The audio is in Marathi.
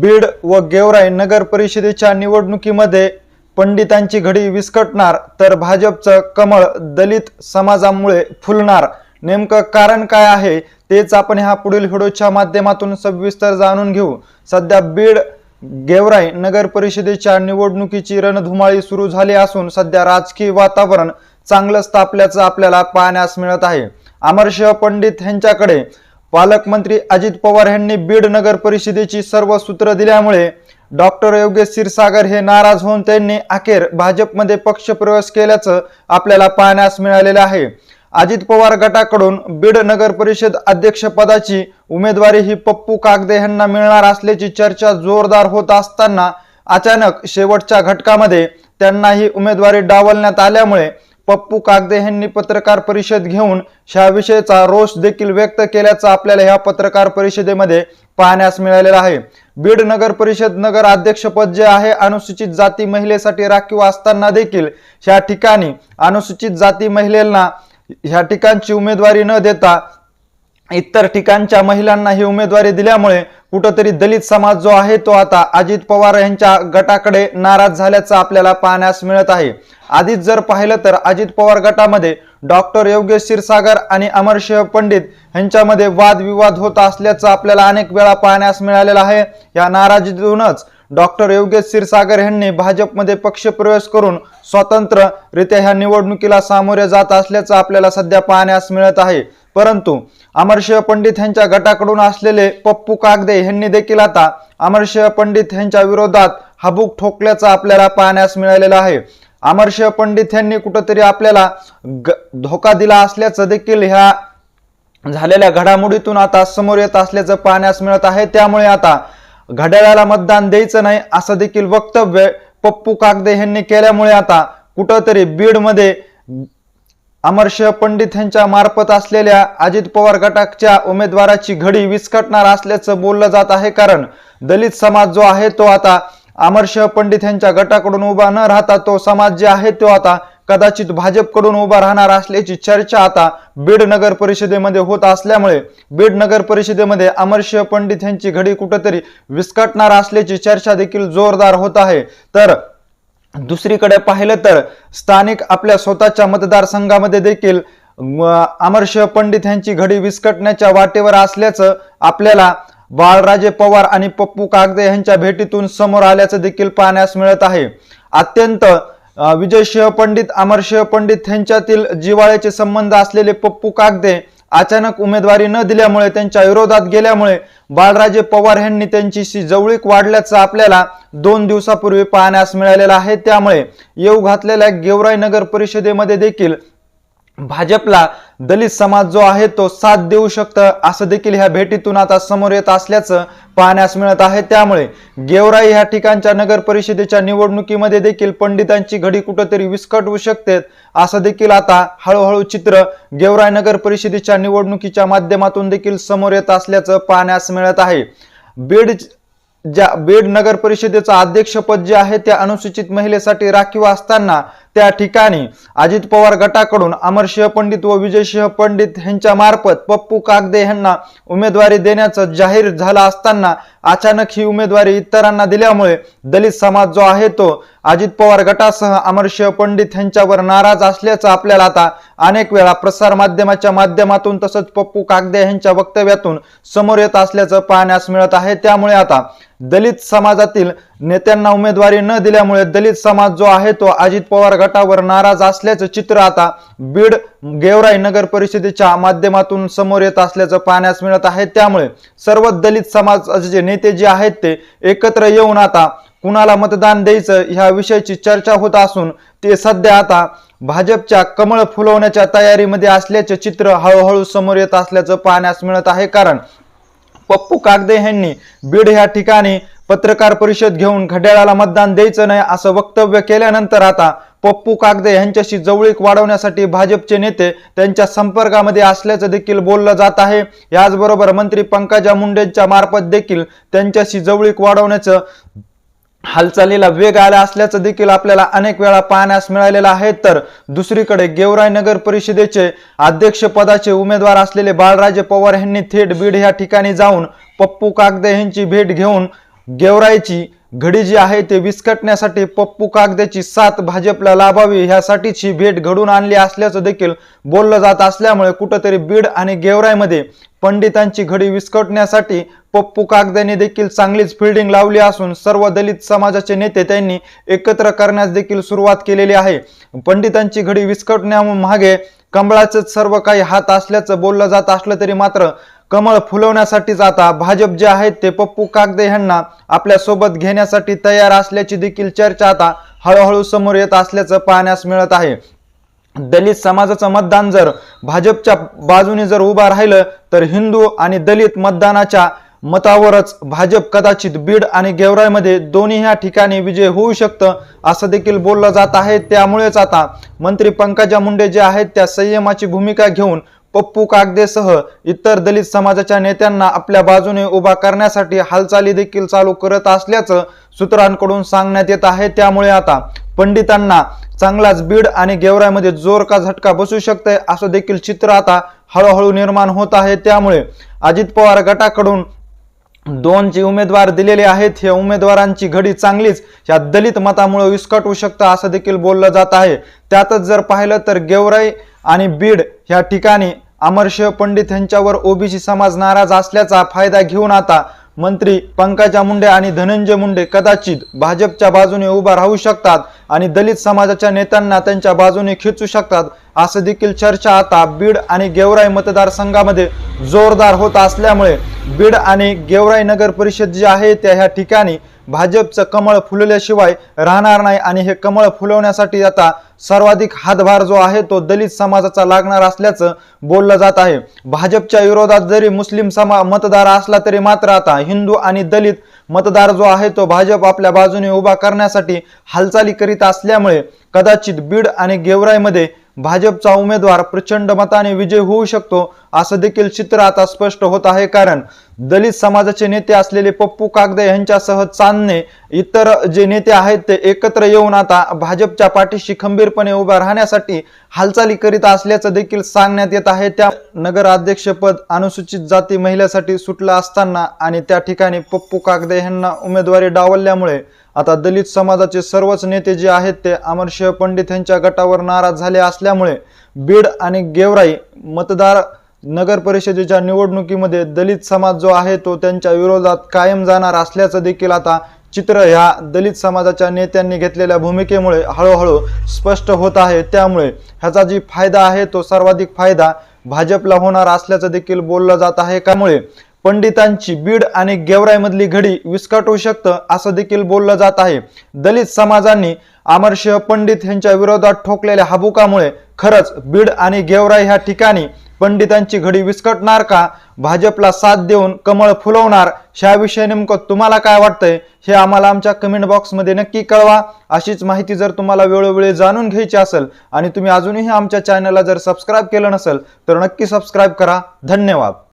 बीड व गेवराई नगर परिषदेच्या निवडणुकीमध्ये पंडितांची घडी विस्कटणार तर भाजपचं कमळ दलित समाजामुळे फुलणार. नेमकं कारण काय आहे तेच आपण ह्या पुढील व्हिडिओच्या माध्यमातून सविस्तर जाणून घेऊ. सध्या बीड गेवराई नगर परिषदेच्या निवडणुकीची रणधुमाळी सुरू झाली असून सध्या राजकीय वातावरण चांगलंच तापल्याचं आपल्याला पाहण्यास मिळत आहे. अमरशिव पंडित यांच्याकडे पालकमंत्री अजित पवार यांनी बीड नगर परिषदेची सर्व सूत्र दिल्यामुळे डॉक्टर योगेश क्षीरसागर हे नाराज होऊन त्यांनी अखेर भाजपमध्ये पक्षप्रवेश केल्याचं आपल्याला पाहण्यास मिळालेलं आहे. अजित पवार गटाकडून बीड नगर परिषद अध्यक्षपदाची उमेदवारी ही पप्पू कागदे यांना मिळणार असल्याची चर्चा जोरदार होत असताना अचानक शेवटच्या घटकामध्ये त्यांना ही उमेदवारी डावलण्यात आल्यामुळे पप्पू कागदे यांनी पत्रकार परिषद घेऊन ह्याविषयीचा रोष देखील व्यक्त केल्याचं आपल्याला ह्या पत्रकार परिषदेमध्ये पाहण्यास मिळालेलं आहे. बीड नगर परिषद नगर अध्यक्षपद जे आहे अनुसूचित जाती महिलेसाठी राखीव असताना देखील ह्या ठिकाणी अनुसूचित जाती महिलेला ह्या ठिकाणची उमेदवारी न देता इतर ठिकाणच्या महिलांना ही उमेदवारी दिल्यामुळे कुठंतरी दलित समाज जो आहे तो आता अजित पवार यांच्या गटाकडे नाराज झाल्याचं आपल्याला पाहण्यास मिळत आहे. आधीच जर पाहिलं तर अजित पवार गटामध्ये डॉक्टर योगेश क्षीरसागर आणि अमरसिंह पंडित यांच्यामध्ये वादविवाद होत असल्याचं आपल्याला अनेक वेळा पाहण्यास मिळालेलं आहे. या नाराजीतूनच डॉक्टर योगेश क्षीरसागर यांनी भाजपमध्ये पक्षप्रवेश करून स्वतंत्ररित्या ह्या निवडणुकीला सामोरे जात असल्याचं आपल्याला सध्या पाहण्यास मिळत आहे. परंतु अमरशिव पंडित यांच्या गटाकडून असलेले पप्पू कागदे यांनी देखील आता अमरशिव पंडित यांच्या विरोधात हबूक ठोकल्याचं आपल्याला पाहण्यास मिळालेलं आहे. अमरशिव पंडित यांनी कुठंतरी आपल्याला ग- धोका दिला असल्याचं देखील ह्या झालेल्या घडामोडीतून आता समोर येत असल्याचं पाहण्यास मिळत आहे. त्यामुळे आता घड्याळाला मतदान द्यायचं नाही असं देखील वक्तव्य पप्पू कागदे यांनी केल्यामुळे आता कुठंतरी बीडमध्ये अमर्ष पंडित यांच्या मार्फत असलेल्या अजित पवार गटाच्या उमेदवाराची घडी विस्कटणार असल्याचं बोललं जात आहे. कारण दलित समाज जो आहे तो आता अमर्ष पंडित यांच्या गटाकडून उभा न राहता तो समाज जे आहे तो आता कदाचित भाजपकडून उभा राहणार असल्याची चर्चा आता बीड नगर परिषदेमध्ये होत असल्यामुळे बीड नगर परिषदेमध्ये अमरशह पंडित यांची घडी कुठंतरी विस्कटणार असल्याची चर्चा देखील जोरदार होत आहे. तर दुसरीकडे पाहिलं तर स्थानिक आपल्या स्वतःच्या मतदारसंघामध्ये देखील अमर्ष अमरशह पंडित यांची घडी विस्कटण्याच्या वाटेवर असल्याचं आपल्याला बाळराजे पवार आणि पप्पू कागदे यांच्या भेटीतून समोर आल्याचं देखील पाहण्यास मिळत आहे. अत्यंत विजय विजयसिंह पंडित अमरसिंह पंडित यांच्यातील जिवाळ्याचे संबंध असलेले पप्पू कागदे अचानक उमेदवारी न दिल्यामुळे त्यांच्या विरोधात गेल्यामुळे बाळराजे पवार यांनी त्यांची जवळीक वाढल्याचं आपल्याला दोन दिवसापूर्वी पाहण्यास मिळालेलं आहे. त्यामुळे येऊ घातलेल्या गेवराई नगर परिषदेमध्ये देखील भाजपला दलित समाज जो आहे तो साथ देऊ शकतं असं देखील ह्या भेटीतून आता समोर येत असल्याचं पाहण्यास मिळत आहे. त्यामुळे गेवराई ह्या ठिकाणच्या नगर परिषदेच्या निवडणुकीमध्ये देखील पंडितांची घडी कुठंतरी विस्कटवू शकते असं देखील आता हळूहळू चित्र गेवराई नगर परिषदेच्या निवडणुकीच्या माध्यमातून देखील समोर येत असल्याचं पाहण्यास मिळत आहे. बीड ज्या बीड नगर परिषदेचं अध्यक्षपद जे आहे त्या अनुसूचित महिलेसाठी राखीव असताना त्या ठिकाणी अजित पवार गटाकडून अमरसिंह पंडित व विजयसिंह पंडित यांच्या मार्फत पप्पू कागदे यांना उमेदवारी देण्याचं जाहीर झालं असताना अचानक ही उमेदवारी इतरांना दिल्यामुळे दलित समाज जो आहे तो अजित पवार गटासह अमरसिंह पंडित यांच्यावर नाराज असल्याचं आपल्याला आता अनेक वेळा प्रसार माध्यमाच्या माध्यमातून तसंच पप्पू कागदे यांच्या वक्तव्यातून समोर येत असल्याचं पाहण्यास मिळत आहे. त्यामुळे आता दलित समाजातील नेत्यांना उमेदवारी न दिल्यामुळे दलित समाज जो आहे तो अजित पवार गटावर नाराज असल्याचं चित्र आता बीड गेवराई नगर परिषदेच्या माध्यमातून समोर येत असल्याचं पाहण्यास मिळत आहे. त्यामुळे सर्व दलित समाजाचे नेते जे आहेत ते एकत्र येऊन आता कुणाला मतदान द्यायचं ह्या विषयाची चर्चा होत असून ते सध्या आता भाजपच्या कमळ फुलवण्याच्या तयारीमध्ये असल्याचे चित्र हळूहळू समोर येत असल्याचं पाहण्यास मिळत आहे. कारण पप्पू कागदे यांनी बीड ह्या ठिकाणी पत्रकार परिषद घेऊन घड्याळाला मतदान द्यायचं नाही असं वक्तव्य केल्यानंतर आता पप्पू कागदे यांच्याशी जवळीक वाढवण्यासाठी भाजपचे नेते त्यांच्या संपर्कामध्ये असल्याचं देखील बोललं जात आहे. याचबरोबर मंत्री पंकजा मुंडेंच्या मार्फत देखील त्यांच्याशी जवळीक वाढवण्याचं हालचालीला वेग आला असल्याचं देखील आपल्याला अनेक वेळा पाहण्यास मिळालेलं आहे. तर दुसरीकडे गेवराई नगर परिषदेचे अध्यक्षपदाचे उमेदवार असलेले बाळराजे पवार यांनी थेट बीड या ठिकाणी जाऊन पप्पू कागदे यांची भेट घेऊन गेवराईची घडी जी आहे ते विस्कटण्यासाठी पप्पू कागद्याची साथ भाजपला लाभावी ह्यासाठीच ही भेट घडून आणली असल्याचं देखील बोललं जात असल्यामुळे कुठंतरी बीड आणि गेवराईमध्ये पंडितांची घडी विस्कटण्यासाठी पप्पू कागद्यांनी देखील चांगलीच फिल्डिंग लावली असून सर्व दलित समाजाचे नेते त्यांनी एकत्र करण्यास देखील सुरुवात केलेली आहे. पंडितांची घडी विस्कटण्यामागे कमळाचंच सर्व काही हात असल्याचं बोललं जात असलं तरी मात्र कमळ फुलवण्यासाठीच आता भाजप जे आहेत ते पप्पू कागदे यांना आपल्यासोबत घेण्यासाठी तयार असल्याची देखील चर्चा आता हळूहळू समोर येत असल्याचं पाहण्यास मिळत आहे. दलित समाजाचं मतदान जर भाजपच्या बाजूने जर उभा राहिलं तर हिंदू आणि दलित मतदानाच्या मतावरच भाजप कदाचित बीड आणि गेवराईमध्ये दोन्ही ह्या ठिकाणी विजय होऊ शकतं असं देखील बोललं जात आहे. त्यामुळेच आता मंत्री पंकजा मुंडे जे आहेत त्या संयमाची भूमिका घेऊन पप्पू कागदेसह इतर दलित समाजाच्या नेत्यांना आपल्या बाजूने उभा करण्यासाठी हालचाली देखील चालू करत असल्याचं सूत्रांकडून सांगण्यात येत आहे. त्यामुळे आता पंडितांना चांगलाच बीड आणि गेवराईमध्ये जोर का झटका बसू शकते असं देखील चित्र आता हळूहळू निर्माण होत आहे. त्यामुळे अजित पवार गटाकडून दोन जे उमेदवार दिलेले आहेत. हे उमेदवारांची घडी चांगलीच या दलित मतामुळे विस्कटू शकतं असं देखील बोललं जात आहे. त्यातच जर पाहिलं तर गेवराई आणि बीड ह्या ठिकाणी अमरशेह पंडित यांच्यावर ओबीसी समाज नाराज असल्याचा फायदा घेऊन आता मंत्री पंकजा मुंडे आणि धनंजय मुंडे कदाचित भाजपच्या बाजूने उभा राहू शकतात आणि दलित समाजाच्या नेत्यांना त्यांच्या बाजूने खेचू शकतात असं देखील चर्चा आता बीड आणि गेवराई मतदारसंघामध्ये जोरदार होत असल्यामुळे बीड आणि गेवराई नगर परिषद जी आहे त्या ह्या ठिकाणी भाजपचं कमळ फुलल्याशिवाय राहणार नाही आणि हे कमळ फुलवण्यासाठी आता सर्वाधिक हातभार जो आहे तो दलित समाजाचा लागणार असल्याचं बोललं जात आहे. भाजपच्या विरोधात जरी मुस्लिम समा मतदार असला तरी मात्र आता हिंदू आणि दलित मतदार जो आहे तो भाजप आपल्या बाजूने उभा करण्यासाठी हालचाली करीत असल्यामुळे कदाचित बीड आणि गेवराईमध्ये भाजपचा उमेदवार प्रचंड मताने विजय होऊ शकतो असं देखील चित्र आता स्पष्ट होत आहे. कारण दलित समाजाचे नेते असलेले पप्पू कागदे यांच्यासह चांदणे इतर जे नेते आहेत ते एकत्र येऊन आता भाजपच्या पाठीशी खंबीरपणे उभ्या राहण्यासाठी हालचाली करीत असल्याचं देखील सांगण्यात येत आहे. त्या नगर अध्यक्षपद अनुसूचित जाती महिलेसाठी सुटलं असताना आणि त्या ठिकाणी पप्पू कागदे यांना उमेदवारी डावलल्यामुळे आता दलित समाजाचे सर्वच नेते जे आहेत ते अमरशेह पंडित यांच्या गटावर नाराज झाले असल्यामुळे बीड आणि गेवराई मतदार नगर परिषदेच्या निवडणुकीमध्ये दलित समाज जो आहे तो त्यांच्या विरोधात कायम जाणार असल्याचं देखील आता चित्र ह्या दलित समाजाच्या नेत्यांनी घेतलेल्या भूमिकेमुळे हळूहळू स्पष्ट होत आहे. त्यामुळे ह्याचा जी फायदा आहे तो सर्वाधिक फायदा भाजपला होणार असल्याचं देखील बोललं जात आहे. त्यामुळे पंडितांची बीड आणि गेवराईमधली घडी विस्कटू शकतं असं देखील बोललं जात आहे. दलित समाजांनी अमरसिंह पंडित यांच्या विरोधात ठोकलेल्या हाबुकामुळे खरंच बीड आणि गेवराई ह्या ठिकाणी पंडितांची घडी विस्कटणार का? भाजपला साथ देऊन कमळ फुलवणार? ह्याविषयी नेमकं तुम्हाला काय वाटतंय? हे आम्हाला आमच्या कमेंट बॉक्समध्ये नक्की कळवा. अशीच माहिती जर तुम्हाला वेळोवेळी जाणून घ्यायची असेल आणि तुम्ही अजूनही आमच्या चॅनलला जर सबस्क्राईब केलं नसेल तर नक्की सबस्क्राईब करा. धन्यवाद.